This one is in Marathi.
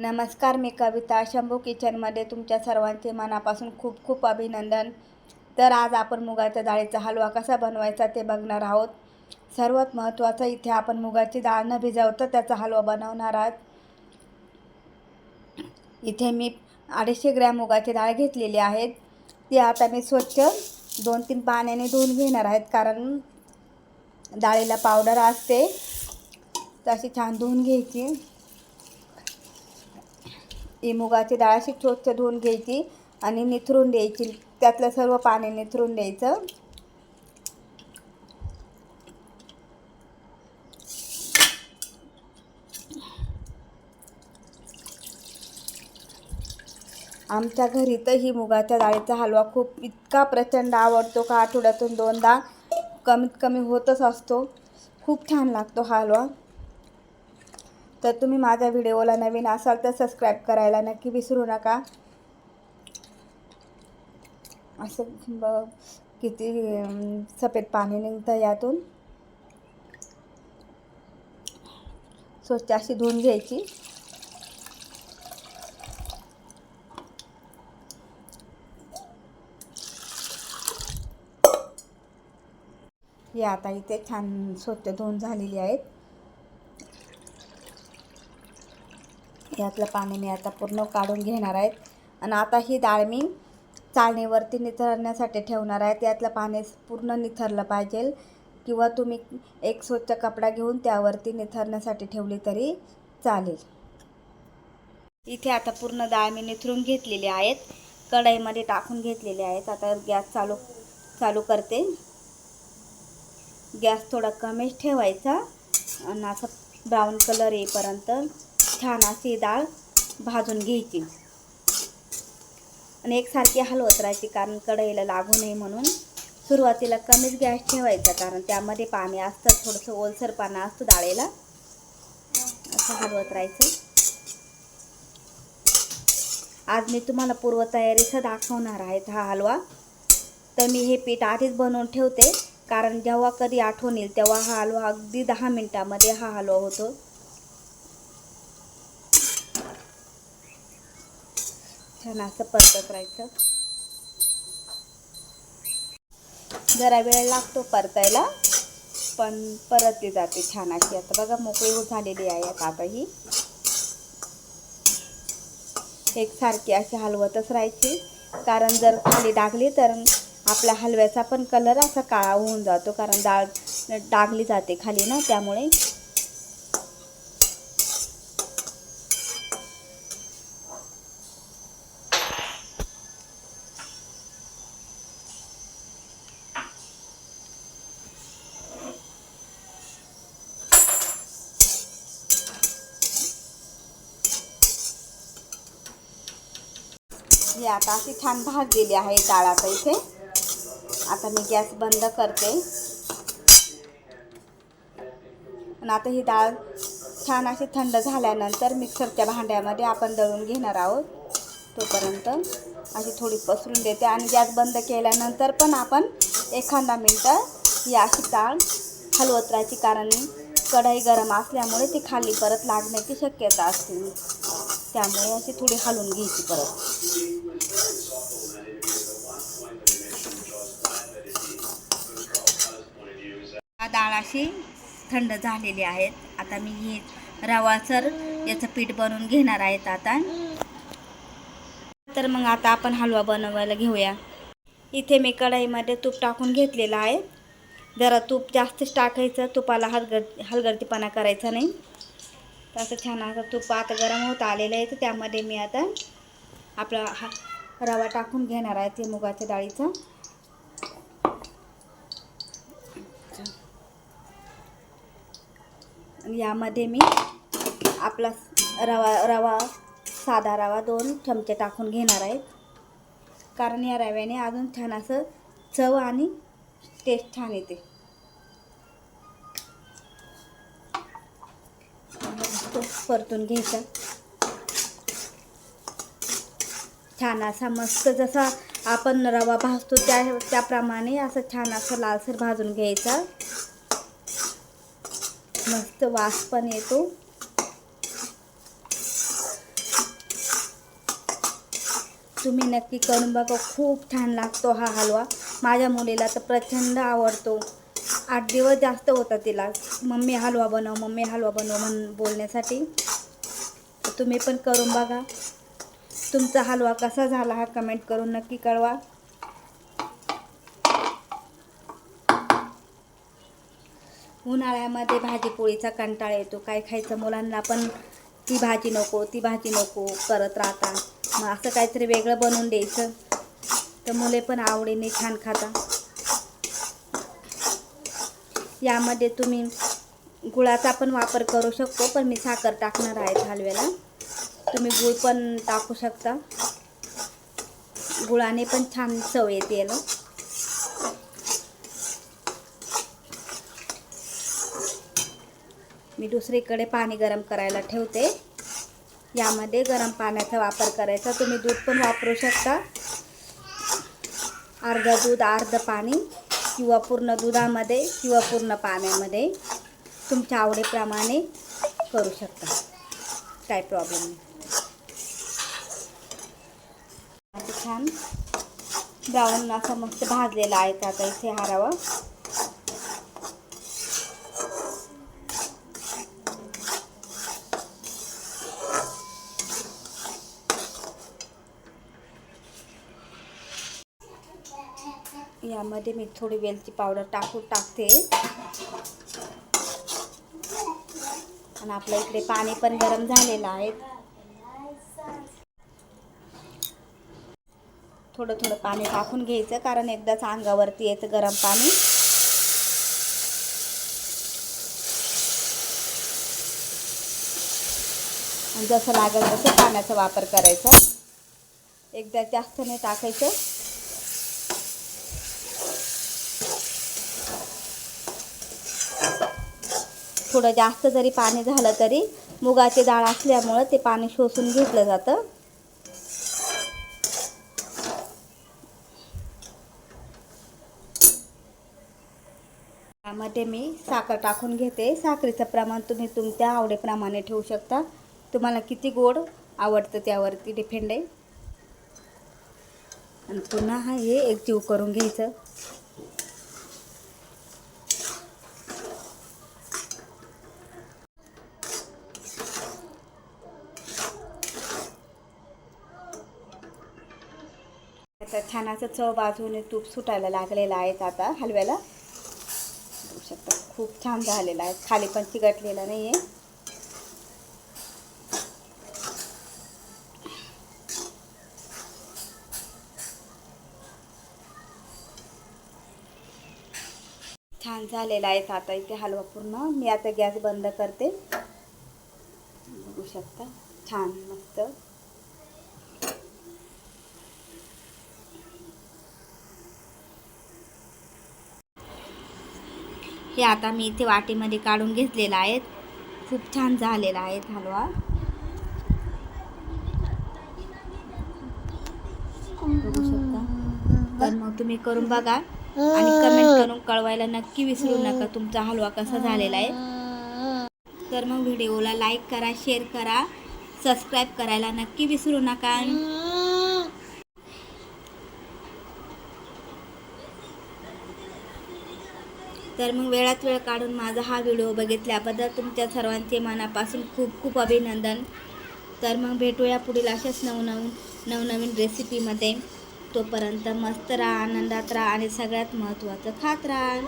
नमस्कार मी कविता शंभू किचनमध्ये तुमच्या सर्वांचे मनापासून खूप खूप अभिनंदन. तर आज आपण मुगाच्या डाळीचा हलवा कसा बनवायचा ते बघणार आहोत. सर्वात महत्त्वाचं इथे आपण मुगाची डाळ न भिजवता त्याचा हलवा बनवणार आहात. इथे मी अडीचशे ग्रॅम मुगाची डाळ घेतलेली आहेत ती आता मी स्वच्छ दोन तीन पाण्याने धुवून घेणार आहेत कारण डाळीला पावडर असते. तशी छान धुवून घ्यायची. ही मुगाची डाळ अशी स्वच्छ धुवून घ्यायची आणि निथरून द्यायची. त्यातलं सर्व पाणी निथरून द्यायचं. आमच्या घरी तर ही मुगाच्या डाळीचा हलवा खूप इतका प्रचंड आवडतो का आठवड्यातून दोनदा कमीत कमी होतच असतो. खूप छान लागतो हा हलवा. तर तुम्ही माझ्या व्हिडिओला नवीन असाल तर सबस्क्राईब करायला नक्की विसरू नका. असं ब किती सफेद पाणी निघतं यातून. स्वच्छ अशी धुवून घ्यायची. या आता इथे छान स्वच्छ धुवून झालेली आहेत. यातलं पाणी मी आता पूर्ण काढून घेणार आहेत. आणि आता ही डाळ मी चाळणीवरती निथरण्यासाठी ठेवणार आहे. त्यातलं पाणी पूर्ण निथरलं पाहिजे. किंवा तुम्ही एक स्वच्छ कपडा घेऊन त्यावरती निथरण्यासाठी ठेवली तरी चालेल. इथे आता पूर्ण डाळ मी निथरून घेतलेली आहेत. कढईमध्ये टाकून घेतलेले आहेत. आता गॅस चालू चालू करते. गॅस थोडा कमीच ठेवायचा. आणि असं ब्राऊन कलर येईपर्यंत छान अशी डाळ भाजून घ्यायची. आणि एकसारखी हलवत राहायची कारण कढईला लागू नये म्हणून सुरुवातीला कमीच गॅस ठेवायचा कारण त्यामध्ये पाणी असतं थोडंसं ओलसर पाणी असतं डाळीला. असं हलवत राहायचं. आज मी तुम्हाला पूर्वतयारीचं दाखवणार आहे हा हलवा. तर मी हे पीठ आधीच बनवून ठेवते कारण जेव्हा कधी आठवण येईल तेव्हा हा हलवा अगदी दहा मिनटामध्ये हा हलवा होतो. छान असं परतत राहायचं. जरा वेळ लागतो परतायला पण परतली जाते छान अशी आता बघा मोकळी होत झालेली आहे आता ही एकसारखी अशी हलवतच राहायची. कारण जर खाली डागली तर आपल्या हलव्याचा पण कलर असा काळा होऊन जातो. कारण डाळ डागली जाते खाली ना त्यामुळे ही आता अशी छान भाजलेली आहे डाळ आता इथे. आता मी गॅस बंद करते. आणि आता ही डाळ छान अशी थंड झाल्यानंतर मिक्सरच्या भांड्यामध्ये आपण दळून घेणार आहोत. तोपर्यंत अशी थोडी पसरून देते आणि गॅस बंद केल्यानंतर पण आपण एखादा मिनटं ही अशी डाळ हलवत राहायची कारण कढई गरम असल्यामुळे ती खाली परत लागण्याची शक्यता असते. त्यामुळे अशी थोडी हलवून घ्यायची परत. डाळ अशी थंड झालेली आहेत. आता मी ही रवासर याचं पीठ बनवून घेणार आहेत आता. तर मग आता आपण हलवा बनवायला घेऊया. इथे मी कढईमध्ये तूप टाकून घेतलेलं आहे. जरा तूप जास्तच टाकायचं तुपाला हलगर हलगर्तीपणा करायचा नाही. तर असं छान असं तूप आता गरम होत आलेलं आहे तर त्यामध्ये मी आता आपला हा रवा टाकून घेणार आहे ते मुगाच्या डाळीचा. यामध्ये मी आपला रवा रवा साधा रवा दोन चमचे टाकून घेणार आहे. कारण या रव्याने अजून छान असं चव आणि टेस्ट छान येते. तो परतून घ्यायचा. छान असा मस्त जसा आपण रवा भाजतो त्या त्याप्रमाणे असं छान असं लालसर भाजून घ्यायचा. मस्त वास पण येतो. तुम्ही नक्की करून बघा खूप छान लागतो हा हलवा. माझ्या मुलीला तर प्रचंड आवडतो. आठ दिवस जास्त होता तिला. मम्मी हलवा बनव मम्मी हलवा बनव म्हणून बोलण्यासाठी. तुम्ही पण करून बघा. तुमचा हलवा कसा झाला हा कमेंट करून नक्की कळवा. उन्हाळ्यामध्ये भाजीपोळीचा कंटाळा येतो. काय खायचं मुलांना पण ती भाजी नको ती भाजी नको करत राहता मग असं काहीतरी वेगळं बनवून द्यायचं. तर मुले पण आवडीने छान खाता यामध्ये तुम्ही गुळाचा पण वापर करू शकतो पण मी साखर टाकणार आहे हलव्याला तुम्ही गुळ पण टाकू शकता. गुळाने पण छान चव येते याला. मी दुसरीकडे पाणी गरम करायला ठेवते. यामध्ये गरम पाण्याचा वापर करायचा. तुम्ही दूध पण वापरू शकता. अर्ध दूध अर्ध पाणी. किंवा पूर्ण दुधामध्ये किंवा पूर्ण पाण्यामध्ये तुमच्या आवडीप्रमाणे करू शकता. काय प्रॉब्लेम नाही. छान ब्राऊन असा मस्त भाजलेला आहे आता इथे हारावं यामध्ये मी थोडी वेलची पावडर टाकून टाकते. आणि आपल्या इकडे पाणी पण गरम झालेलं आहे. थोडं थोडं पाणी टाकून घ्यायचं कारण एकदाच अंगावरती येतं गरम पाणी. आणि जसं लागेल तसं पाण्याचा वापर करायचा. एकदा जास्त नाही टाकायचं. थोडं जास्त जरी पाणी झालं तरी मुगाची डाळ असल्यामुळं ते पाणी शोषून घेतलं जातं. त्यामध्ये मी साखर टाकून घेते. साखरेचं प्रमाण तुम्ही तुमच्या आवडीप्रमाणे ठेवू शकता. तुम्हाला किती गोड आवडतं त्यावरती डिपेंड आहे. आणि पुन्हा हा हे एकजीव करून घ्यायचं. आता छान असं चव बाजूने तूप सुटायला लागलेलं आहे आता हलव्याला. बघू शकता खूप छान झालेला आहे. खाली पण चिकटलेला नाही आहे छान झालेला आहे आता इथे हलवा पूर्ण. मी आता गॅस बंद करते. बघू शकता छान मस्त. हे आता मी इथे वाटीमध्ये काढून घेतलेलं आहे खूप छान झालेला आहे हलवा. बघू शकता. तर मग तुम्ही करून बघा आणि कमेंट करून कळवायला नक्की विसरू नका तुमचा हलवा कसा झालेला आहे. तर मग व्हिडिओला लाईक करा शेअर करा सबस्क्राईब करायला नक्की विसरू नका. तर मग वेळात वेळ काढून माझा हा व्हिडिओ बघितल्याबद्दल तुमच्या सर्वांचे मनापासून खूप खूप अभिनंदन. तर मग भेटूया पुढील अशाच नवनवीन नवनवीन रेसिपीमध्ये तोपर्यंत मस्त राहा आनंदात राहा आणि सगळ्यात महत्त्वाचं खात राहा.